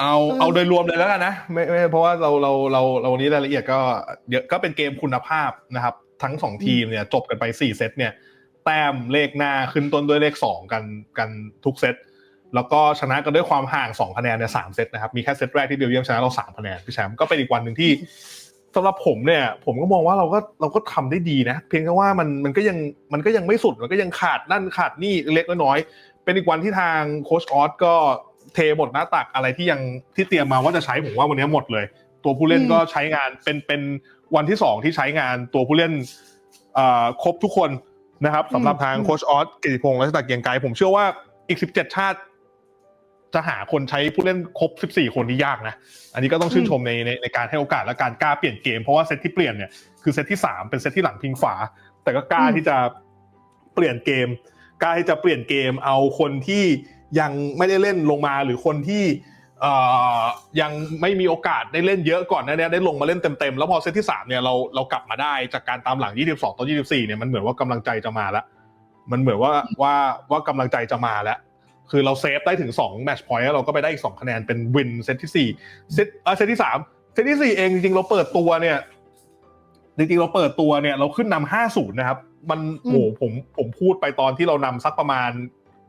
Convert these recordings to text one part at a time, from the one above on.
เอาเออเอาโดยรวมเลยแล้วกันนะไม่ไม่เพราะว่าเราเราเราเราวันนี้รายละเอียดก็เยอะก็เป็นเกมคุณภาพนะครับ ทั้งสองทีมเนี่ยจบกันไปสี่เซตเนี่ย แต้มเลขหน้าขึ้นต้นด้วยเลขสองกันกันทุกเซตแล้วก็ชนะกันด้วยความห่างสองคะแนนในสามเซตนะครับ มีแค่เซตแรกที่เบลเยียมชนะเราสามคะแนนพี่แชมป์ก็เป็นอีกวันหนึ่งที่สำหรับผมเนี่ย ผมก็มองว่าเราก็เราก็ทำได้ดีนะ เพียงแค่ว่ามันมันก็ยังมันก็ยังไม่สุดมันก็ยังขาดนั่นขาดนี่เล็กน้อยๆเป็นอีกวันที่ทางโค้ชออสก็ เทหมดหน้าตักอะไรที่ยังที่เตรียมมาว่าจะใช้ผมว่าวันนี้หมดเลย ตัวผู้เล่นอืมก็ใช้งานเป็นเป็นวันที่สองที่ใช้งานตัวผู้เล่นเอ่อครบทุกคนนะครับสำหรับทางโค้ชออสกิติพงศ์และตะเกียงไกรผมเชื่อว่าอีก17ชาติ จะหาคนใช้ผู้เล่นครบ14คนที่ยากนะ อันนี้ก็ต้องชื่นชมในในในการให้โอกาสและการกล้าเปลี่ยนเกม เพราะว่าเซตที่เปลี่ยนเนี่ยคือเซตที่3เป็นเซตที่หลังพิงฝา แต่ก็กล้าอืมที่จะเปลี่ยนเกมกล้าที่จะเปลี่ยนเกมเอาคนที่ ยังไม่ได้เล่นลงมาหรือคนที่ยังไม่มีโอกาสได้เล่นเยอะก่อนนะเนี่ยได้ลงมาเล่นเต็มๆ แล้วพอเซตที่ 3 เนี่ยเราเรากลับมาได้จากการตามหลัง 22 ต่อ 24 เนี่ยมันเหมือนว่ากำลังใจจะมาแล้ว มันเหมือนว่าว่าว่ากำลังใจจะมาแล้ว คือเราเซฟได้ถึง2แมตช์พอยต์แล้วเราก็ไปได้อีก 2 คะแนนเป็นวินเซตที่4เซตเออเซตที่ 3 เซตที่ 4 เองจริงๆ เราเปิดตัวเนี่ยจริงๆเราเปิดตัวเนี่ยเราขึ้นนำห้าศูนย์นะครับ มันอืมโหผมผมพูดไปตอนที่เรานำสักประมาณ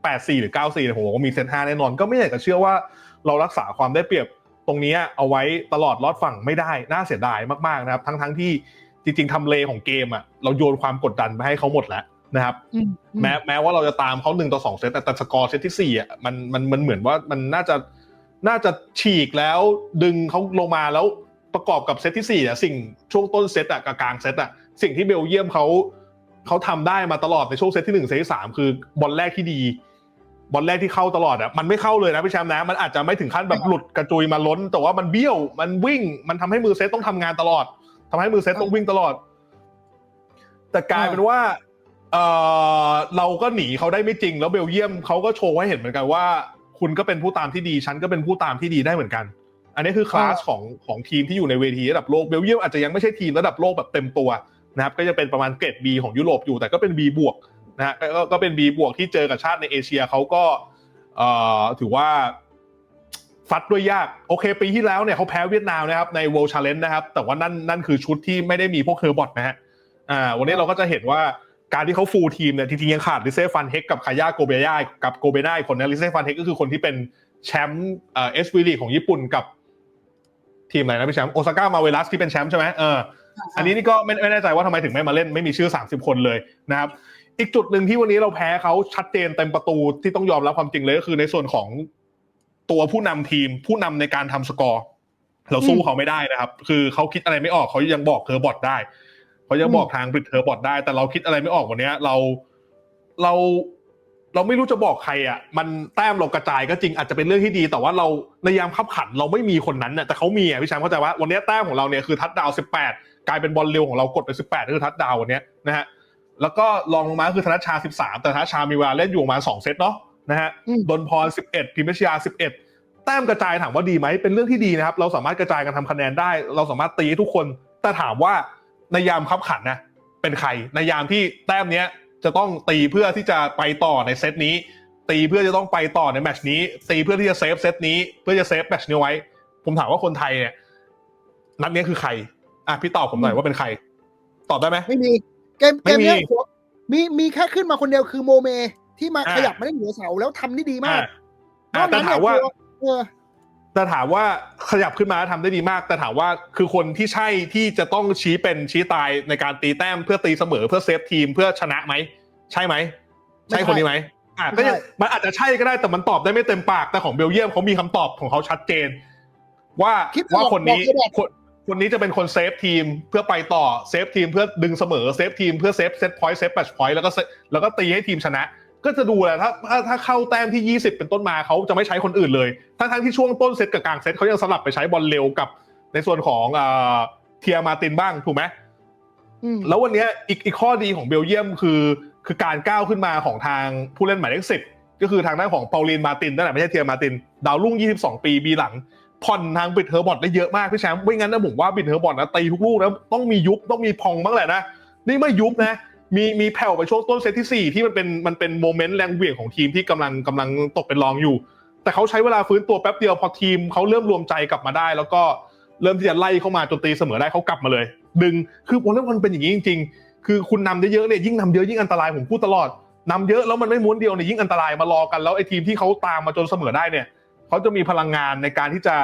8-4 หรือ 9-4เนี่ยผมบอกว่ามีเซต5แน่นอน ก็ไม่อยากจะเชื่อว่าเรารักษาความได้เปรียบตรงนี้เอาไว้ตลอดรอดฝั่งไม่ได้ น่าเสียดายมากๆนะครับ ทั้งๆที่จริง ๆทำเลของเกมอะเราโยนความกดดันไปให้เขาหมดแล้วนะครับอืมแม้แม้ว่าเราจะตามเขาหนึ่งต่อสองเซตแต่แต่สกอร์เซตที่สี่อะมันมันมันเหมือนว่ามันน่าจะน่าจะฉีกแล้วดึงเขาลงมาแล้วประกอบกับเซตที่สี่อะสิ่งช่วงต้นเซตอะกับกลางเซตอะสิ่งที่เบลเยียมเขาเขาทำได้มาตลอดในช่วงเซตที่หนึ่งเซตที่สามคือบอลแรกที่ดี บอลแรกที่เข้าตลอดอะมันไม่เข้าเลยนะพี่แชมป์นะ มันอาจจะไม่ถึงขั้นแบบหลุดกระจุยมาล้น แต่ว่ามันเบี้ยวมันวิ่งมันทำให้มือเซตต้องทำงานตลอดทำให้มือเซตต้องวิ่งตลอด แต่กลายเป็นว่าเออเราก็หนีเขาได้ไม่จริง แล้วเบลเยียมเขาก็โชว์ให้เห็นเหมือนกันว่า คุณก็เป็นผู้ตามที่ดีฉันก็เป็นผู้ตามที่ดีได้เหมือนกัน อันนี้คือคลาสของของทีมที่อยู่ในเวทีระดับโลกเบลเยียมอาจจะยังไม่ใช่ทีมระดับโลกแบบเต็มตัวนะครับก็จะเป็นประมาณเกรด B ของยุโรปอยู่แต่ก็เป็น B บวก นะฮะก็ก็ก็เป็น B บวกที่เจอกับชาติในเอเชียเขาก็เอ่อถือว่าฟัดด้วยยาก โอเค ปีที่แล้วเนี่ยเขาแพ้เวียดนามนะครับใน World Challenge นะครับ แต่ว่านั่นนั่นคือชุดที่ไม่ได้มีพวกเคอร์บอทนะฮะอ่าวันนี้เราก็จะเห็นว่าการที่เขาฟูลทีมเนี่ยจริงๆยังขาดลิเซ่ฟันเฮกกับคายาโกเบย่ากับโกเบน่าอีกคนนะลิเซ่ฟันเฮกก็คือคนที่เป็นแชมป์เอ่อเอสวีลีของญี่ปุ่นกับทีมอะไรนะพี่แชมป์โอซาก้ามาเวลัสที่เป็นแชมป์ใช่ไหมเอออันนี้นี่ก็ไม่ไม่แน่ใจว่าทำไมถึงไม่มาเล่นไม่มีชื่อ 30 คนเลยนะครับ อีกจุดหนึ่งที่วันนี้เราแพ้เขาชัดเจนเต็มประตูที่ต้องยอมรับความจริงเลยก็คือในส่วนของตัวผู้นำทีม ผู้นำในการทำสกอร์ เราสู้เขาไม่ได้นะครับ คือเขาคิดอะไรไม่ออกเขายังบอกเทอร์บอทได้เขายังบอกทางบริดเทอร์บอทได้ แต่เราคิดอะไรไม่ออกวันเนี้ยเราเราเราไม่รู้จะบอกใครอะ มันแต้มเรากระจายก็จริงอาจจะเป็นเรื่องที่ดี แต่ว่าเราในยามขับขันเราไม่มีคนนั้นน่ะแต่เขามีอะพี่แชมป์เข้าใจว่าวันนี้แต้มของเราเนี่ยคือทัดดาวสิบแปดกลายเป็นบอลเร็วของเรากดไปสิบแปดคือทัดดาววันเนี้ยนะฮะ แล้วก็ลองลงมาคือธนชชา13 แต่ธนชชามีเวลาเล่นอยู่ประมาณ2เซตเนาะนะฮะอืมดนพร 11 พิมพ์ชยา 11 แต้มกระจายถามว่าดีไหมเป็นเรื่องที่ดีนะครับ เราสามารถกระจายกันทำคะแนนได้ เราสามารถตีให้ทุกคน แต่ถามว่าในยามคับขันนะเป็นใครในยามที่แต้มเนี้ยจะต้องตีเพื่อที่จะไปต่อในเซตนี้ ตีเพื่อจะต้องไปต่อในแมตชนี้ ตีเพื่อที่จะเซฟเซตนี้เพื่อจะเซฟแมตชนี้ไว้ ผมถามว่าคนไทยเนี่ยนัดนี้คือใครอะพี่ตอบผมหน่อยว่าเป็นใคร ตอบได้ไหมไม่มี เกมไม่เกมมีเนี้ยหัวมีมีแค่ขึ้นมาคนเดียวคือโมเม ที่มาอ่าขยับมาได้เหนือเสาแล้วทำได้ดีมากอะอะแต่ถามว่าเออแต่ถามว่าขยับขึ้นมาแล้วทำได้ดีมาก แต่ถามว่าคือคนที่ใช่ที่จะต้องชี้เป็นชี้ตายในการตีแต้มเพื่อตีเสมอเพื่อเซฟทีมเพื่อชนะไหมใช่ไหมใช่คนนี้ไหมอะก็ยังมันอาจจะใช่ก็ได้แต่มันตอบได้ไม่เต็มปากแต่ของเบลเยียมเขามีคำตอบของเขาชัดเจน ว่าคิดว่าออกคนนี้บอกได้แบบคน คนนี้จะเป็นคนเซฟทีมเพื่อไปต่อเซฟทีมเพื่อดึงเสมอเซฟทีมเพื่อเซฟเซตพอยต์เซฟแมตช์พอยต์แล้วก็เซแล้วก็ตีให้ทีมชนะ ก็จะดูแหละถ้าถ้าถ้าเข้าแต้มที่ 20 เป็นต้นมาเขาจะไม่ใช้คนอื่นเลย ทั้งทั้งที่ช่วงต้นเซตกับกลางเซตเขายังสลับไปใช้บอลเร็วกับ ในส่วนของเอ่อเทียมาตินบ้างถูกไหมอืมแล้ววันเนี้ยอีกอีกข้อดีของเบลเยียมคือคือการก้าวขึ้นมาของทางผู้เล่นหมายเลขสิบก็คือทางด้านของเปาลีนมาตินนั่นแหละไม่ใช่เทียมาติน ดาวรุ่ง 22 ปีบีหลัง ผ่อนทางบิดเทอร์บอทได้เยอะมากพี่แชมป์ไม่งั้นนะผมว่าบิดเทอร์บอทนะตีทุกลูกนะต้องมียุบต้องมีพองบ้างแหละนะนี่ไม่ยุบนะมีมีแผ่วไปช่วงต้นเซตที่ 4 ที่มันเป็นมันเป็นโมเมนต์แรงเหวี่ยงของทีมที่กำลังกำลังตกเป็นรองอยู่ แต่เขาใช้เวลาฟื้นตัวแป๊บเดียวพอทีมเขาเริ่มรวมใจกลับมาได้ แล้วก็เริ่มที่จะไล่เข้ามาจนตีเสมอได้เขากลับมาเลย ดึงคือวอลเลย์บอลเป็นอย่างนี้จริง ๆ คือคุณนำเยอะๆเนี่ยยิ่งนำเยอะยิ่งอันตรายผมพูดตลอดนำเยอะแล้วมันไม่ม้วนเดียวเนี่ยยิ่งอันตรายมารอกันแล้วไอ้ทีมที่เขาตามมาจนเสมอได้เนี่ย เขาจะมีพลังงานในการที่จะ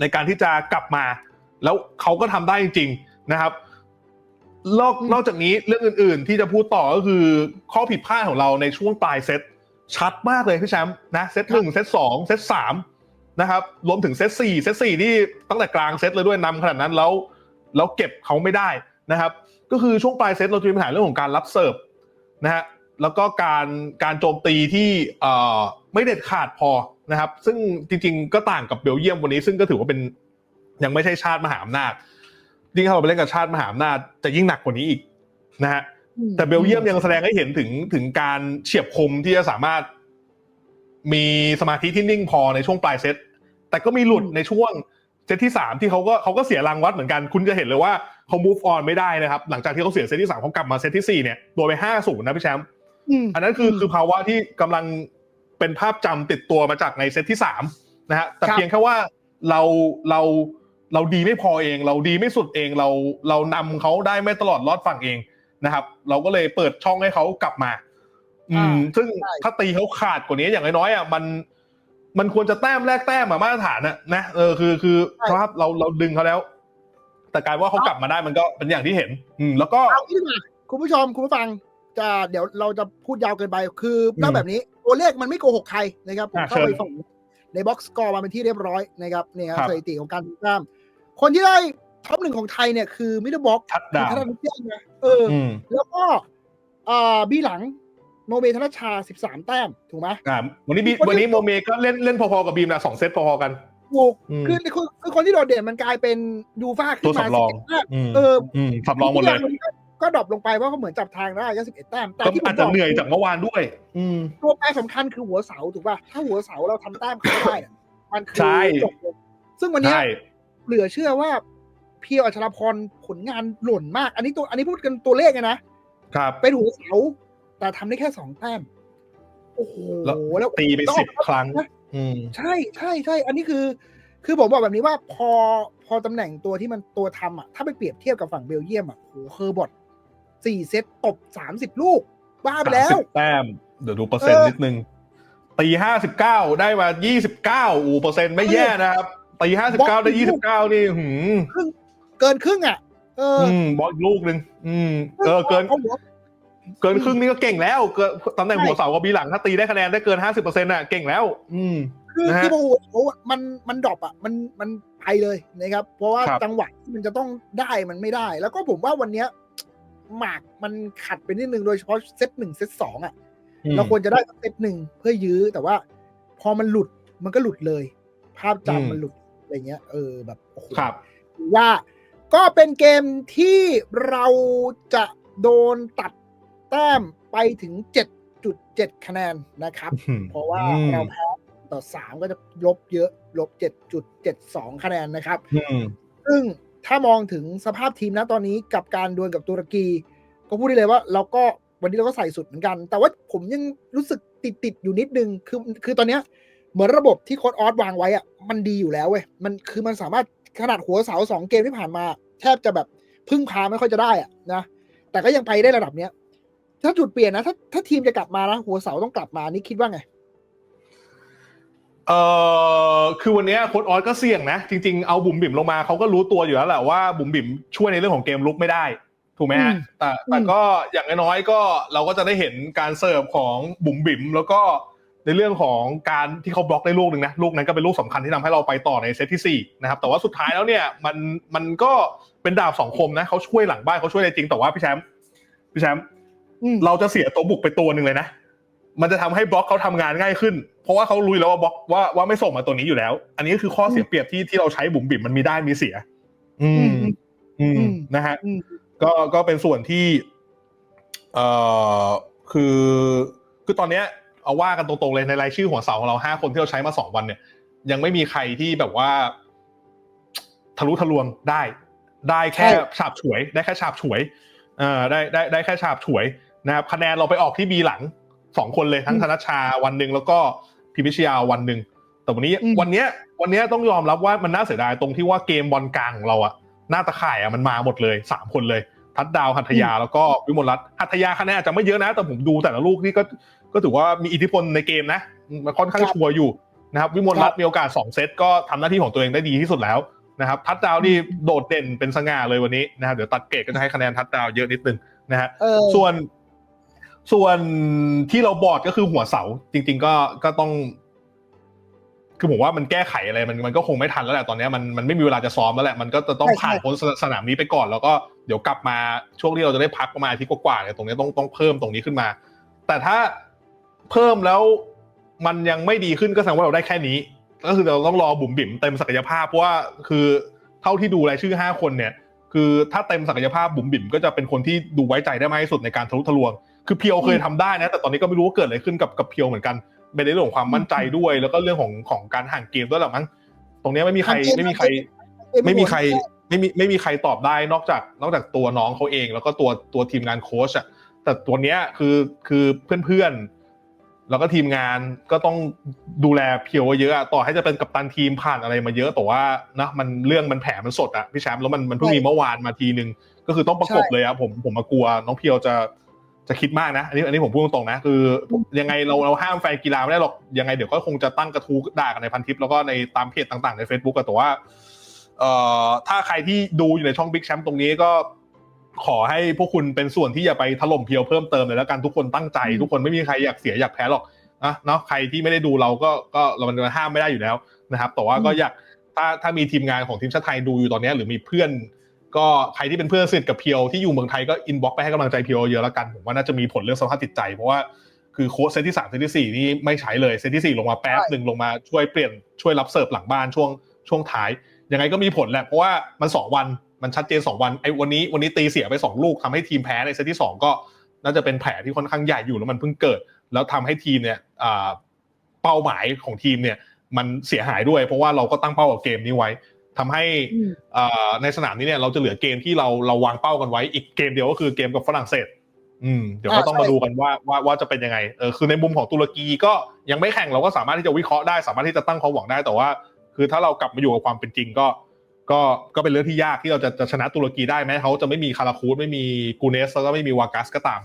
ในการที่จะกลับมา แล้วเขาก็ทำได้จริงๆนะครับนอกนอกจากนี้เรื่องอื่น ๆ ที่จะพูดต่อก็คือข้อผิดพลาดของเราในช่วงปลายเซตชัดมากเลยพี่แชมป์นะเซตหนึ่งเซตสองเซตสามนะครับรวมถึงเซตสี่เซตสี่นี่ตั้งแต่กลางเซตเลยด้วยนำขนาดนั้นแล้วแล้วเก็บเขาไม่ได้นะครับ ก็คือช่วงปลายเซตเราจะมีปัญหาเรื่องของการรับเสิร์ฟนะฮะแล้วก็การการโจมตีที่เอ่อไม่เด็ดขาดพอ นะครับ ซึ่งจริงๆ ก็ต่างกับเบลเยียมวันนี้ ซึ่งก็ถือว่าเป็นยังไม่ใช่ชาติมหาอำนาจยิ่งถ้าเราไปเล่นกับชาติมหาอำนาจจะยิ่งหนักกว่านี้อีกนะฮะแต่เบลเยียมยังแสดงให้เห็นถึงถึงการเฉียบคมที่จะสามารถมีสมาธิที่นิ่งพอในช่วงปลายเซต แต่ก็มีหลุดในช่วงเซตที่สามที่เขาก็เขาก็เสียรางวัดเหมือนกัน คุณจะเห็นเลยว่าเขา move on ไม่ได้นะครับ หลังจากที่เขาเสียเซตที่สามเขากลับมาเซตที่สี่เนี่ยโดนไปห้าศูนย์นะพี่แชมป์อืมอันนั้นคือคือภาวะที่กำลัง เป็นภาพจำติดตัวมาจากในเซตที่สามนะฮะแต่ครับเพียงแค่ว่าเราเราเราดีไม่พอเอง เราดีไม่สุดเองเราเรานำเขาได้ไม่ตลอดรอดฝั่งเองนะครับ เราก็เลยเปิดช่องให้เขากลับมา อืม ซึ่งถ้าตีเขาขาดกว่านี้อย่างน้อยๆอะมันมันควรจะแต้มแรกแต้มอะมาตรฐานอะนะเออคือคือสภาพเราเราดึงเขาแล้ว แต่กลารว่าเขากลับมาได้มันก็เป็นอย่างที่เห็น อืม แล้วก็เอางี้ดีกว่าคุณผู้ชมคุณผู้ฟังจะเดี๋ยวเราจะพูดยาวเกินไปคืออืมเล่าแบบนี้ ตัวเลขมันไม่โกหกใครนะครับผมอะเข้าไปเชิญส่งในบ็อกซ์สกอร์มาเป็นที่เรียบร้อยนะครับเนี่ยครับครับสถิติของการทำแต้มคนที่ได้ท็อปหนึ่งของไทยเนี่ยคือมิดเดิลบ็อกทัดคือดาวธนาเที่ยงนะเออออืมแล้วก็อ่าบีหลังโนเบธนชา13แต้มถูกไหมอ่าวันนี้บีคนที่วันนี้โมเมก็เล่นเล่นพอๆกับบีมนะสองเซตพอๆกันถูกอืมคือคือคือคนที่โดดเด่นมันกลายเป็นดูฟ้าขึ้ตัวนมาสำรอง11แต้มอืมเอออืมสำรองหมดเลยวันนี้ ก็ก็ดรอปลงไปเพราะเขาเหมือนจับทางได้ก็11แต้มแต่ก็ที่ผมอาจบจะอกเหนื่อยจากเมื่อวานด้วย อืมตัวแปรสำคัญคือหัวเสาถูกป่ะถ้าหัวเสาเราทำแต้มเขาไม่ได้อะมันคืใช่จบเลยซึ่งวันเนี้ยใช่เหลือเชื่อว่าเพียวอัชรพรผลงานหล่นมาก อันนี้ตัวอันนี้พูดกันตัวเลขไงนะ ครับ เป็นหัวเสา แต่ทำได้แค่สองแต้ม โอ้โห แล้วแล้วตีไปต้องสิบครั้ง อืมใช่ใช่ใช่ อันนี้คือ คือผมบอกแบบนี้ว่าพอพอตำแหน่งตัวที่มันตัวทำอะ ถ้าไปเปรียบเทียบกับฝั่งเบลเยียมอะโหเคอร์บอท สี่เซตตบสามสิบลูกบ้าไปแล้ว30แต้มเดี๋ยวดูเปอร์เซ็นต์เออนิดนึงตีห้าสิบเก้าได้มายี่สิบเก้าอูเปอร์เซ็นต์ไม่แย่นะครับตีห้าสิบเก้าได้ยี่สิบเก้านี่หืมครึ่งเกินครึ่งอะ เอออืมบอลอีกลูกหนึ่งอืมเออเกินอาหัวเกินครึ่งนี่ก็เก่งแล้วเกินตำแหน่งใช่หัวเสากับบีหลังถ้าตีได้คะแนนได้เกินห้าสิบเปอร์เซ็นต์น่ะเก่งแล้ว อืมคือนะฮะคือพอหัวโอ้มันมันดรอปอะมันมันไปเลยนะครับ เพราะว่าครับจังหวะที่มันจะต้องได้มันไม่ได้ แล้วก็ผมว่าวันเนี้ย หมากมันขัดไปนิดนึงโดยเฉพาะเซตหนึ่งเซตสองอะอืมเราควรจะได้สักเซตหนึ่งเพื่อยื้อ แต่ว่าพอมันหลุดมันก็หลุดเลย ภาพอืมจำมันหลุดอะไรเงี้ย เออแบบโอ้โหครับถือว่าก็เป็นเกมที่เราจะโดนตัดแต้มไปถึง 7.7 คะแนนนะครับ เพราะว่าอืมเราแพ้ต่อ 3 ก็จะลบเยอะ ลบ 7.72 คะแนนนะครับอืมซึ่ง ถ้ามองถึงสภาพทีมนะตอนนี้กับการดวลกับตุรกี ก็พูดได้เลยว่าเราก็วันนี้เราก็ใส่สุดเหมือนกัน แต่ว่าผมยังรู้สึกติดติดอยู่นิดนึงคือคือตอนเนี้ยเหมือนระบบที่โค้ดออสวางไว้อะมันดีอยู่แล้วเว้ยมันคือมันสามารถขนาดหัวเสาสองเกมที่ผ่านมา แทบจะแบบพึ่งพาไม่ค่อยจะได้อะนะแต่ก็ยังไปได้ระดับเนี้ยถ้าจุดเปลี่ยนนะถ้าถ้าทีมจะกลับมานะหัวเสาต้องกลับมานี่คิดว่าไง เอ่อคือวันเนี้ยโค้ดออสก็เสี่ยงนะ จริงๆเอาบุ๋มบิ่มลงมาเขาก็รู้ตัวอยู่แล้วแหละว่าบุ๋มบิ่มช่วยในเรื่องของเกมลุกไม่ได้ ถูกไหมฮะอืมแต่แต่อืมก็อย่างน้อยๆก็เราก็จะได้เห็นการเสิร์ฟของบุ๋มบิ่มแล้วก็ในเรื่องของการที่เขาบล็อกได้ลูกหนึ่งนะลูกนั้นก็เป็นลูกสำคัญที่ทำให้เราไปต่อในเซตที่สี่นะครับแต่ว่าสุดท้ายแล้วเนี่ยมันมันก็เป็นดาบสองคมนะเขาช่วยหลังบ้านเขาช่วยได้จริงแต่ว่าพี่แชมป์พี่แชมป์อืมเราจะเสียตัวบุกไปตัวหนึ่งเลยนะ มันจะทำให้บล็อกเขาทำงานง่ายขึ้นเพ ราะว่าเขารู้อยู่แล้วว่าบล็อกว่าว่าไม่ส่งมาตัวนี้อยู่แล้ว อันนี้ก็คือข้อเสียเปรียบที่ที่เราใช้บุ๋มบิ่มมันมีได้มีเสีย อืม อือืมมนะฮะอืมก็ก็เป็นส่วนที่ เอ่อคือคือตอนเนี้ย เอาว่ากันตรงๆเลยในรายชื่อหัวเสาของเราห้าคนที่เราใช้มาสองวันเนี่ย ยังไม่มีใครที่แบบว่า ทะลุทะลวงได้ ได้แค่ใช่ฉาบฉวย ได้แค่ฉาบฉวยเอ่อได้ได้ได้แค่ฉาบฉวยนะครับคะแนนเราไปออกที่บีหลังสองคนเลยทั้งธนชชาวันหนึ่งแล้วก็ พิพิชยาวันหนึ่งแต่วันนี้อืมวันเนี้ยวันเนี้ยต้องยอมรับว่ามันน่าเสียดายตรงที่ว่าเกมบอลกลางของเราอะหน้าตะข่ายอะมันมาหมดเลยสามคนเลย ทัดดาวหัตถยาแล้วก็วิมลรัตน์หัตถยาคะแนนอาจจะไม่เยอะนะ แต่ผมดูแต่ละลูกนี่ก็ก็ถือว่ามีอิทธิพลในเกมนะมันค่อนข้างครับชัวร์อยู่นะครับวิมลรัตน์มีโอกาสสองเซตก็ทำหน้าที่ของตัวเองได้ดีที่สุดแล้วนะครับทัดดาวนี่โดดเด่นเป็นสง่าเลยวันนี้นะครับเดี๋ยวตัดเกรดก็จะให้คะแนนทัดดาวเยอะนิดนึงนะฮะเออส่วน ส่วนที่เราบอดก็คือหัวเสา จริง ๆ ก็ก็ต้อง คือผมว่ามันแก้ไขอะไรมันมันก็คงไม่ทันแล้วแหละตอนเนี้ยมันมันไม่มีเวลาจะซ้อมแล้วแหละมันก็จะต้องใช่ผ่านใช่พ้นสสนามนี้ไปก่อน แล้วก็เดี๋ยวกลับมาช่วงที่เราจะได้พักประมาณอาทิตย์กว่าๆเนี่ยตรงเนี้ยต้องต้องเพิ่มตรงนี้ขึ้นมา แต่ถ้าเพิ่มแล้วมันยังไม่ดีขึ้นก็แสดงว่าเราได้แค่นี้ ก็คือเราต้องรอบุ๋มบิ๋มเต็มศักยภาพเพราะว่าคือเท่าที่ดูรายชื่อห้าคนเนี่ย คือถ้าเต็มศักยภาพบุ๋มบิ๋มก็จะเป็นคนที่ดูไว้ใจได้มากที่สุดในการทะลุทะลวง คือเพียวเคยทำได้นะ แต่ตอนนี้ก็ไม่รู้ว่าเกิดอะไรขึ้นกับกับเพียวเหมือนกันเป็นในเรื่องของความมั่นใจด้วย แล้วก็เรื่องของของการห่างเกมด้วยแหละมั้งตรงเนี้ยไม่มีใครห่างเกมไม่มีใครเอ็มไม่มีใครโหดไม่มีไม่มีใครตอบได้นอกจากนอกจากตัวน้องเขาเอง แล้วก็ตัวตัวทีมงานโค้ชอะแต่ตัวเนี้ยคือคือเพื่อนๆ แล้วก็ทีมงานก็ต้องดูแลเพียวไว้เยอะอะต่อให้จะเป็นกัปตันทีมผ่านอะไรมาเยอะแต่ว่านะมันเรื่องมันแผลมันสดอะพี่แชมป์แล้วมันมันเพิ่งมีเมื่อวานมาทีนึงก็คือต้องประกบเลยอะผมผมมากลัวน้องเพียวจะ จะคิดมากนะ อันนี้อันนี้ผมพูดตรงๆนะ คือยังไงเราเราห้ามแฟนกีฬาไม่ได้หรอก ยังไงเดี๋ยวก็คงจะตั้งกระทู้ด่ากันในพันทิปแล้วก็ในตามเพจต่างๆใน Facebook กันแต่ว่าเอ่อถ้าใครที่ดูอยู่ในช่องบิ๊กแชมป์ตรงนี้ก็ขอให้พวกคุณเป็นส่วนที่จะไปถล่มเพียวเพิ่มเติมเลยแล้วกันทุกคนตั้งใจอืมทุกคนไม่มีใครอยากเสียอยากแพ้หรอกนะเนาะใครที่ไม่ได้ดูเราก็ก็เรามันห้ามไม่ได้อยู่แล้วนะครับ แต่ว่าก็อยากถ้าถ้ามีทีมงานของทีมชาติไทยดูอยู่ตอนนี้หรือมีเพื่อน ก็ใครที่เป็นเพื่อนสนิทกับเพียวที่อยู่เมืองไทยก็อินบ็อกไปให้กำลังใจเพียวเยอะแล้วกันผมว่าน่าจะมีผลเรื่องสภาพจิตใจเพราะว่าคือโค้ชเซตที่สามเซตที่สี่นี่ไม่ใช้เลยเซตที่สี่ลงมาแป๊บหนึ่งลงมาช่วยเปลี่ยนช่วยรับเสิร์ฟหลังบ้านช่วงช่วงท้ายยังไงก็มีผลแหละเพราะว่ามันสองวันมันชัดเจนสองวันไอ้วันนี้วันนี้ตีเสียไปสองลูกทำให้ทีมแพ้ในเซตที่สองก็น่าจะเป็นแผลที่ค่อนข้างใหญ่อยู่แล้วมันเพิ่งเกิด แล้วทำให้ทีมเนี่ยเป้าหมายของทีมเนี่ยมันเสียหายด้วย เพราะว่าเราก็ตั้งเป้ากับเกมนี้ไว้ ทำให้อืมอ่าในสนามนี้เนี่ยเราจะเหลือเกมที่เราเราวางเป้ากันไว้อีกเกมเดียวก็คือเกมกับฝรั่งเศส อืมเดี๋ยวก็อ่าต้องใช่มาดูกันว่าว่าว่าจะเป็นยังไงเออคือในมุมของตุรกีก็ยังไม่แข่งเราก็สามารถที่จะวิเคราะห์ได้ สามารถที่จะตั้งความหวังได้แต่ว่า คือถ้าเรากลับมาอยู่กับความเป็นจริงก็ ก็ก็เป็นเรื่องที่ยากที่เราจะจะชนะตุรกีได้แม้เขาจะไม่มีคาราคูดไม่มีกูเนสแล้วก็ไม่มีวากัสก็ตาม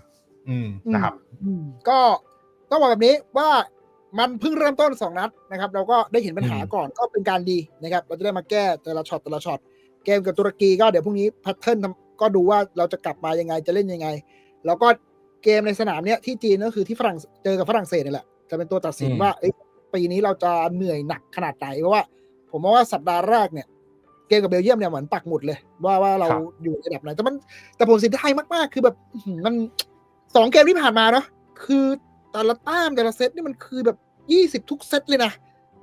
อืมนะครับอืมก็ต้องบอกแบบนี้ว่า มันเพิ่งเริ่มต้นสองนัดนะครับ เราก็ได้เห็นปัญหาอืมก่อนก็เป็นการดีนะครับ เราจะได้มาแก้แต่ละช็อตแต่ละช็อตเกมกับตุรกีก็เดี๋ยวพรุ่งนี้แพทเทิร์นก็ดูว่าเราจะกลับมายังไงจะเล่นยังไง แล้วก็เกมในสนามเนี้ยที่จีนก็คือที่ฝรั่งเจอกับฝรั่งเศสนี่แหละ จะเป็นตัวตัดสินอืมว่าเอ้ยปีนี้เราจะเหนื่อยหนักขนาดไหนเพราะว่า ผมมองว่าสัปดาห์แรกเนี่ยเกมกับเบลเยียมเนี่ยเหมือนปักหมุดเลย ว่าว่าเราครับอยู่ระดับไหนแต่มันแต่ผมเสียดายมากๆ คือแบบอื้อหือมันสองเกมที่ผ่านมาเนาะคือแต่ละแต้มแต่ละเซตนี่มันคือแบบ ยี่สิบทุกเซตเลยนะ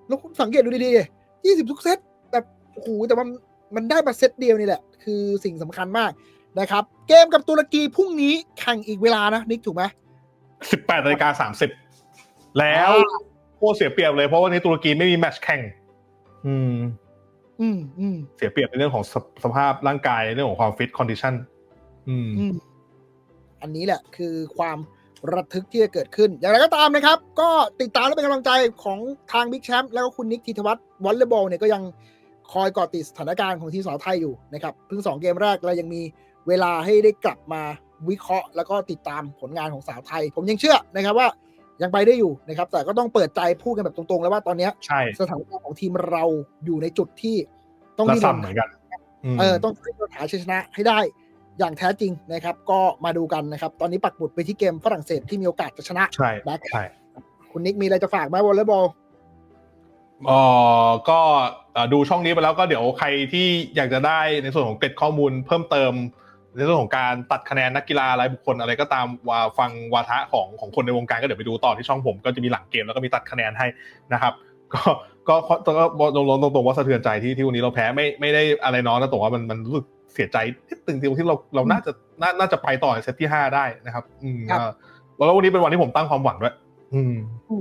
แล้วคุณสังเกตดูดีๆยี่สิบทุกเซตแบบโอ้โหแต่มันมันได้มาเซตเดียวนี่แหละ คือสิ่งสำคัญมากนะครับ เกมกับตุรกีพรุ่งนี้แข่งอีกเวลานะ นิกถูกไหมสิบแปดนาฬิกาสามสิบแล้วอ่าโคตรเสียเปรียบเลยเพราะวันนี้ตุรกีไม่มีแมตช์แข่ง อืม อืมอืมเสียเปรียบในเรื่องของสภสภาพร่างกายเรื่องของความฟิตคอนดิชันอืมอืมอันนี้แหละคือความ ระทึกที่จะเกิดขึ้น อย่างไรก็ตามนะครับ ก็ติดตามและเป็นกำลังใจของทางบิ๊กแชมป์แล้วก็คุณนิกธีทวัฒน์วอลเลย์บอลเนี่ยก็ยังคอยเกาะติดสถานการณ์ของทีมสาวไทยอยู่นะครับเพิ่งสองเกมแรกเรายังมีเวลาให้ได้กลับมาวิเคราะห์ แล้วก็ติดตามผลงานของสาวไทย ผมยังเชื่อนะครับว่ายังไปได้อยู่นะครับ แต่ก็ต้องเปิดใจพูดกันแบบตรงๆ แล้วว่าตอนเนี้ยใช่สถานการณ์ของทีมเราอยู่ในจุดที่ต้องและดิ้นรซ้ำนเหมือนกันมเออต้องให้เราหาชัยชนะให้ได้ อย่างแท้จริงนะครับ ก็มาดูกันนะครับ ตอนนี้ปักหมุดไปที่เกมฝรั่งเศสที่มีโอกาสจะชนะใช่แบ็คใช่คุณนิกมีอะไรจะฝากไหมวอลเลย์บอลเอ่อก็เอ่อดูช่องนี้ไปแล้วก็เดี๋ยวใครที่อยากจะได้ในส่วนของเกร็ดข้อมูลเพิ่มเติม ในเรื่องของการตัดคะแนนนักกีฬารายบุคคลอะไรก็ตามว่าฟังวาทะของของคนในวงการก็เดี๋ยวไปดูต่อที่ช่องผมก็จะมีหลังเกมแล้วก็มีตัดคะแนนให้นะครับก็ก็ก็ก็ตรงๆตรงๆว่าสะเทือนใจที่ที่วันนี้เราแพ้ไม่ไม่ได้อะไรน้อยนะแต่ว่ามันมันรู้สึก เสียใจนิดตึงที่ที่เราเราน่าจะน่าน่าจะไปต่อในเซตที่ห้าได้นะครับ อืมครับเอ่อแล้ววันนี้เป็นวันที่ผมตั้งความหวังด้วย อืม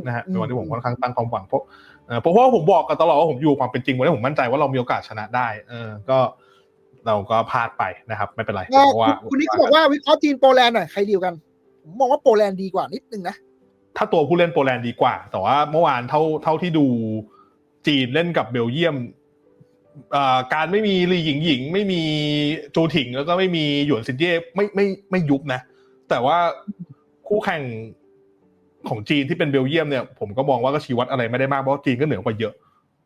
นะฮะเป็นวันที่ผมค่อนข้างตั้งความหวังเพราะเอ่อเพราะว่าผมบอกกันตลอดว่าผมอยู่กับความเป็นจริงวันนี้ผมมั่นใจว่าเรามีโอกาสชนะได้ เออก็เราก็พลาดไปนะครับ ไม่เป็นไรก็เพราะว่าคุณคุณนิกก็บอกว่าวิเคราะห์จีนโปแลนด์หน่อยใครดีกว่ากันผมมองว่าโปแลนด์ดีกว่านิดนึงนะถ้าตัวผู้เล่นโปแลนด์ดีกว่า แต่ว่าเมื่อวานเท่าเท่าที่ดูจีนเล่นกับเบลเยียมเอ่อ การไม่มีลีหญิงหญิง ไม่มีจูถิงแล้วก็ไม่มีหยวนซินเย่ไม่ไม่ไม่ยุบนะ แต่ว่าคู่แข่งของจีนที่เป็นเบลเยียมเนี่ย ผมก็มองว่าก็ชี้วัดอะไรไม่ได้มากเพราะว่าจีนก็เหนือกว่าเยอะ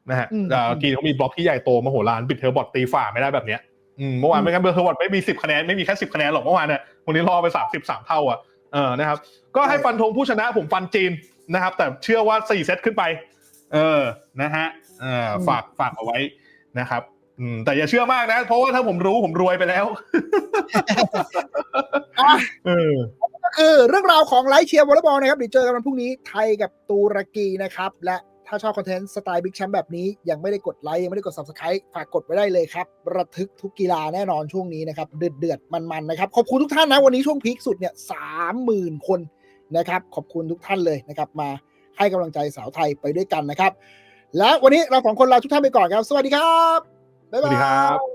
นะฮะอืมเอ่อจีนเขามีบล็อกที่ใหญ่โตมโหฬารปิดเทอร์บอทตีฝ่าไม่ได้แบบเนี้ยอืมเมื่อวานไม่งั้นเทอร์บอทไม่มีสิบคะแนนไม่มีแค่สิบคะแนนหรอกเมื่อวานเนี่ยวันนี้รอไปสามสิบสามเท่าอะเออนะครับ ก็ให้ฟันธงผู้ชนะผมฟันจีนนะครับ แต่เชื่อว่าสี่เซตขึ้นไป เออนะฮะเออฝากฝากเอาไว้ นะครับอืมแต่อย่าเชื่อมากนะ เพราะว่าถ้าผมรู้ผมรวยไปแล้วอะเออก็คือเรื่องราวของไลฟ์เชียร์วอลเลย์บอลนะครับเดี๋ยวเจอกันวันพรุ่งนี้ไทยกับตุรกีนะครับ และถ้าชอบคอนเทนต์สไตล์บิ๊กแชมป์แบบนี้ ยังไม่ได้กดไลค์ยังไม่ได้กด subscribe ฝากกดไว้ได้เลยครับ ระทึกทุกกีฬาแน่นอนช่วงนี้นะครับ เดือดเดือดๆมันๆนะครับ ขอบคุณทุกท่านนะ วันนี้ช่วงพีคสุดเนี่ยสามหมื่นคนนะครับ ขอบคุณทุกท่านเลยนะครับ มาให้กำลังใจสาวไทยไปด้วยกันนะครับ และวันนี้เราสองคนลาทุกท่านไปก่อนครับ สวัสดีครับ บ๊ายบาสดีครับย